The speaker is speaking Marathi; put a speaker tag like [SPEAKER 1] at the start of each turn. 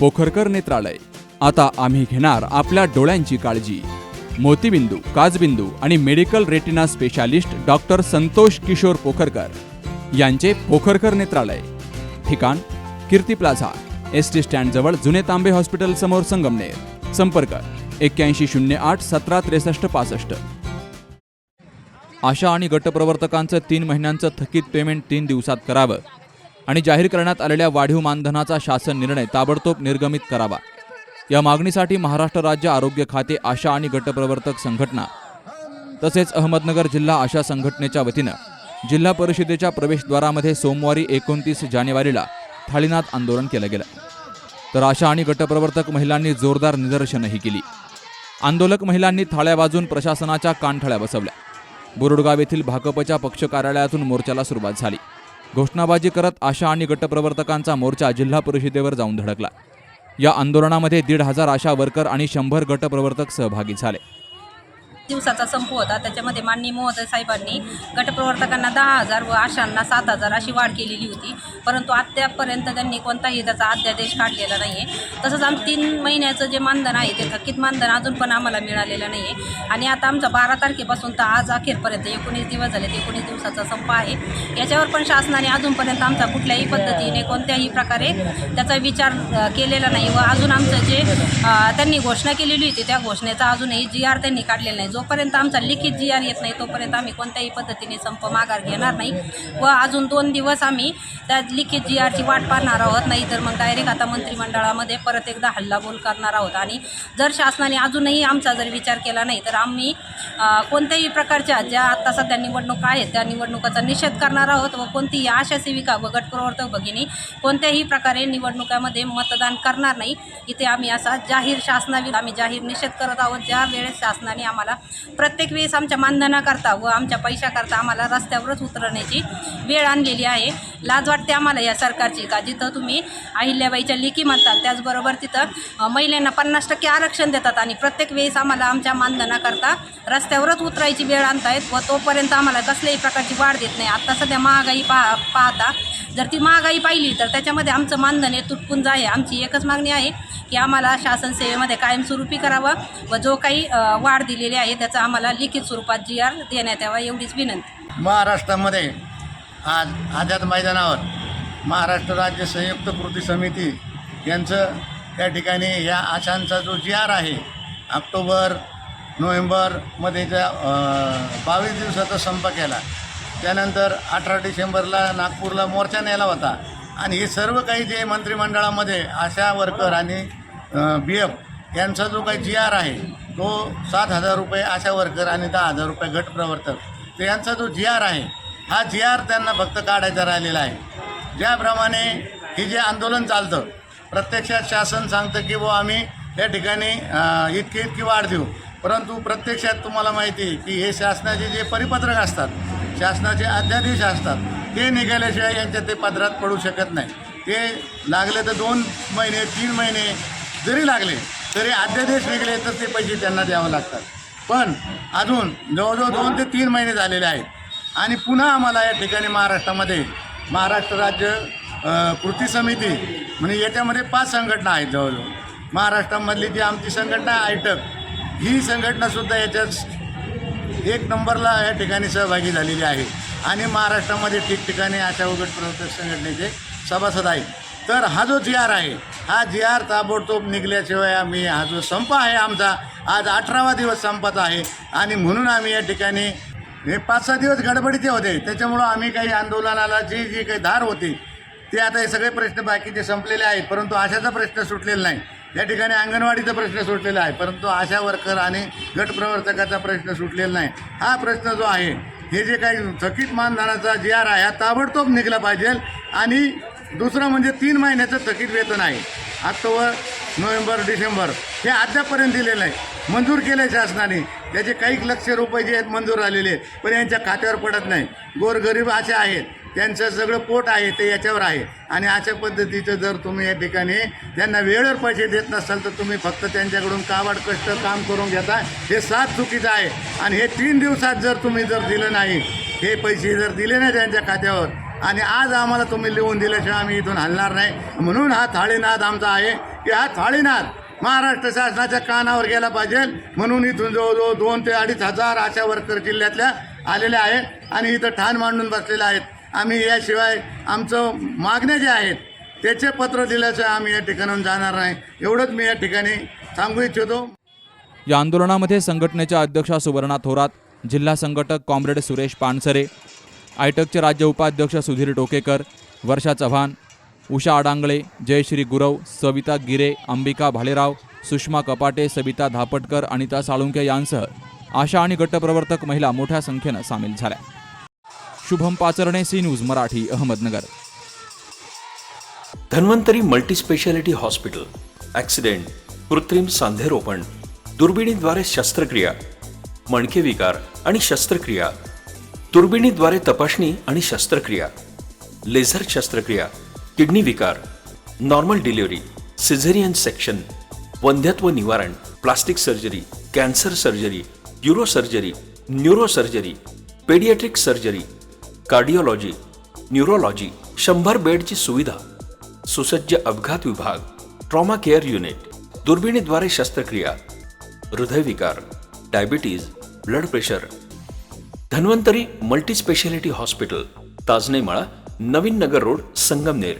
[SPEAKER 1] पोखरकर नेत्रालय. आता आम्ही घेणार आपल्या डोळ्यांची काळजी. मोतीबिंदू काजबिंदू आणि medical retina specialist doctor Santosh Kishor Pokharkar यांचे पोखरकर नेत्रालय. ठिकाण कीर्ती प्लाझा एस टी स्टँडजवळ जुने तांबे हॉस्पिटल समोर संगमनेर. संपर्क एक्क्याऐंशी शून्य आठ सतरा त्रेसष्ट पासष्ट. आशा आणि गटप्रवर्तकांचं तीन महिन्यांचं थकीत पेमेंट तीन दिवसात करावं. आणि जाहीर करण्यात आलेल्या वाढीव मानधनाचा शासन निर्णय ताबडतोब निर्गमित करावा. या मागणीसाठी महाराष्ट्र राज्य आरोग्य खाते आशा आणि गटप्रवर्तक संघटना तसेच अहमदनगर जिल्हा आशा संघटनेच्या वतीनं जिल्हा परिषदेच्या प्रवेशद्वारामध्ये सोमवारी एकोणतीस जानेवारीला थाळीनाथ आंदोलन केलं गेलं. तर आशा आणि गटप्रवर्तक महिलांनी जोरदार निदर्शनंही केली. आंदोलक महिलांनी थाळ्या वाजून प्रशासनाच्या कानठळ्या बसवल्या. बोरुडगाव येथील भाकपच्या पक्ष कार्यालयातून मोर्चाला सुरुवात झाली. घोषणाबाजी करत आशा आणि गटप्रवर्तकांचा मोर्चा जिल्हा परिषदेवर जाऊन धडकला. या आंदोलनामध्ये दीड हजार आशा वर्कर आणि शंभर गटप्रवर्तक सहभागी झाले.
[SPEAKER 2] दिवसाचा संप होता. त्याच्यामध्ये माननीय महोदय साहेबांनी गटप्रवर्तकांना दहा हजार व आशांना सात हजार अशी वाढ केलेली होती. परंतु अद्यापपर्यंत त्यांनी कोणताही त्याचा अध्यादेश काढलेला नाही आहे तसंच आम तीन महिन्याचं जे मानधन आहे ते थकीत मानधन अजून पण आम्हाला मिळालेलं नाही आहे आणि आता आमचा बारा तारखेपासून तर आज अखेरपर्यंत एकोणीस दिवस झाले एकोणीस दिवसाचा संप आहे. याच्यावर पण शासनाने अजूनपर्यंत आमचा कुठल्याही पद्धतीने कोणत्याही प्रकारे त्याचा विचार केलेला नाही व अजून आमचं जे त्यांनी घोषणा केलेली होती त्या घोषणेचा अजूनही जी आर त्यांनी काढलेला नाही. जो जोपर्यंत आमचा लिखित जी आर येत नाही तोपर्यंत आम्ही कोणत्याही पद्धतीने संप माघार घेणार नाही. व अजून दोन दिवस आम्ही त्या लिखित जी आरची वाट पाहणार आहोत. नाही तर मग डायरेक्ट आता मंत्रिमंडळामध्ये परत एकदा हल्लाबोल करणार आहोत. आणि जर शासनाने अजूनही आमचा जर विचार केला नाही तर आम्ही कोणत्याही प्रकारच्या ज्या आत्ता सध्या निवडणुका आहेत त्या निवडणुकाचा निषेध करणार आहोत व कोणतीही आशा सेविका व गटप्रवर्तक भगिनी कोणत्याही प्रकारे निवडणुकामध्ये मतदान करणार नाही. इथे आम्ही असा जाहीर शासनाविरुद्ध आम्ही जाहीर निषेध करत आहोत. ज्या वेळेस शासनाने आम्हाला प्रत्येक वेळेस आमच्या मानधनाकरता व आमच्या पैशाकरता आम्हाला रस्त्यावरच उतरण्याची वेळ आणलेली आहे. लाज वाटते आम्हाला या सरकारची का? जिथं तुम्ही अहिल्याबाईच्या लेखी म्हणतात त्याचबरोबर तिथं महिलांना पन्नास टक्के आरक्षण देतात आणि प्रत्येक वेळेस आम्हाला आमच्या मानधनाकरता रस्त्यावरच उतरायची वेळ आणतायत व तोपर्यंत आम्हाला कसल्याही प्रकारची वाढ देत नाही. आता सध्या महागाई पहा पाहता जर ती महागाई पाहिली तर त्याच्यामध्ये आमचं मानधन हे तुटपून आहे आमची एकच मागणी आहे. की आम्हाला शासन सेवेमध्ये कायमस्वरूपी करावं व जो काही वाढ दिलेली आहे त्याचा आम्हाला लिखित स्वरूपात जी आर देण्यात यावा एवढीच विनंती.
[SPEAKER 3] महाराष्ट्रामध्ये आज आझाद मैदानावर महाराष्ट्र राज्य संयुक्त कृती समिती यांचं त्या ठिकाणी या आशांचा जो जी आर आहे ऑक्टोबर नोव्हेंबरमध्ये ज्या बावीस दिवसाचा संप केला त्यानंतर अठरा डिसेंबरला नागपूरला मोर्चा नेला होता. आणि हे सर्व काही जे मंत्रिमंडळामध्ये आशा वर्कर आणि बी एफ यांचा जो काही जी आर आहे तो सात हजार रुपये आशा वर्कर आणि दहा हजार रुपये गट प्रवर्तक. तर यांचा जो जी आर आहे हा जी आर त्यांना फक्त काढायचा राहिलेला आहे. ज्याप्रमाणे हे जे आंदोलन चालतं प्रत्यक्षात शासन सांगतं की बुवा आम्ही या ठिकाणी इतकी इतकी वाढ देऊ. परंतु प्रत्यक्षात तुम्हाला माहिती आहे की हे शासनाचे जे परिपत्रक असतात शासनाचे अध्यादेश असतात ते निघाल्याशिवाय यांच्या ते पदरात पडू शकत नाही. ते लागले तर दोन महिने तीन महिने जरी लागले तरी अध्यादेश निघले तर ते पैसे त्यांना द्यावं लागतात. पण अजून जवळजवळ दोन ते तीन महिने झालेले आहेत. आणि पुन्हा आम्हाला या ठिकाणी महाराष्ट्रामध्ये महाराष्ट्र राज्य कृती समिती म्हणजे याच्यामध्ये पाच संघटना आहेत जवळजवळ. महाराष्ट्रामधली जी आमची संघटना आयटक ही संघटनासुद्धा याच्यात एक नंबरला या ठिकाणी सहभागी झालेली आहे. आणि महाराष्ट्रामध्ये ठिकठिकाणी अशा उघड प्रवर्तक संघटनेचे सभासद आहेत. तर हा जो जी आर आहे हा जी आर ताबडतोब निघल्याशिवाय आम्ही हा जो संप आहे आमचा आज अठरावा दिवस संपत आहे. आणि म्हणून आम्ही या ठिकाणी हे पाच सहा दिवस गडबडीचे होते. त्याच्यामुळं आम्ही काही आंदोलनाला जी जी काही धार होती ते आता हे सगळे प्रश्न बाकीचे संपलेले आहेत. परंतु आशाचा प्रश्न सुटलेला नाही. या ठिकाणी अंगणवाडीचा प्रश्न सुटलेला आहे. परंतु आशा वर्कर आणि गटप्रवर्तकाचा प्रश्न सुटलेला नाही. हा प्रश्न जो आहे हे जे काही थकीत मानधनाचा जी आर आहे हा ताबडतोब निघला पाहिजे. आणि दुसरं म्हणजे तीन महिन्याचं थकीत वेतन आहे. ऑक्टोबर नोव्हेंबर डिसेंबर हे अद्यापपर्यंत दिलेलं आहे. मंजूर केलं आहे शासनाने. त्याचे काही लक्ष रुपये जे आहेत मंजूर आलेले आहेत पण यांच्या खात्यावर पडत नाही. गोरगरीब असे आहेत. त्यांचं सगळं पोट आहे ते याच्यावर आहे. आणि अशा पद्धतीचं जर तुम्ही या ठिकाणी त्यांना वेळेवर पैसे देत नसाल तर तुम्ही फक्त त्यांच्याकडून काबाड कष्ट काम करून घेता. हे सात चुकीचं आहे. आणि हे तीन दिवसात जर तुम्ही जर दिलं नाही हे पैसे जर दिले नाही त्यांच्या खात्यावर आणि आज आम्हाला तुम्ही लिहून दिल्याशिवाय आम्ही इथून हलणार नाही. म्हणून हा थाळीनाद आमचा आहे की हा थाळीनाद महाराष्ट्र शासनाच्या कानावर गेला पाहिजे. म्हणून इथून जवळजवळ दोन ते अडीच हजार आशा वर्कर जिल्ह्यातल्या आलेल्या आहेत आणि इथं ठाण मांडून बसलेल्या आहेत. आम्ही याशिवाय आमचं मागण्या ज्या आहेत त्याचे पत्र दिल्याशिवाय आम्ही या ठिकाणाहून जाणार नाही. एवढंच मी या ठिकाणी सांगू इच्छितो.
[SPEAKER 1] या आंदोलनामध्ये संघटनेच्या अध्यक्षा सुवर्णा थोरात जिल्हा संघटक कॉम्रेड सुरेश पानसरे आयटकचे राज्य उपाध्यक्ष सुधीर टोकेकर वर्षा चव्हाण उषा आडांगळे जयश्री गुरव सविता गिरे अंबिका भालेराव सुषमा कपाटे सविता धापटकर अनिता साळुंके यांसह आशा आणि गटप्रवर्तक महिला मोठ्या संख्येनं सामील झाल्या. Shubham Pacharne C news Marathi Ahmednagar.
[SPEAKER 4] Dhanvantari multispecialty hospital accident कृत्रिम सांधेरोपण दुर्बिणीद्वारे शस्त्रक्रिया मणके विकार आणि शस्त्रक्रिया दुर्बिणीद्वारे तपासणी आणि शस्त्रक्रिया लेझर शस्त्रक्रिया किडनी विकार नॉर्मल डिलिव्हरी सिझेरियन सेक्शन वंध्यत्व निवारण plastic surgery cancer surgery uro surgery neuro surgery pediatric surgery cardiology neurology शंभर बेडची सुविधा सुसज्ज अपघात विभाग ट्रॉमा केअर युनिट दुर्बिणीद्वारे शस्त्रक्रिया हृदयविकार diabetes blood pressure Dhanvantari multispecialty hospital Tajnemala Navin Nagar road Sangamner.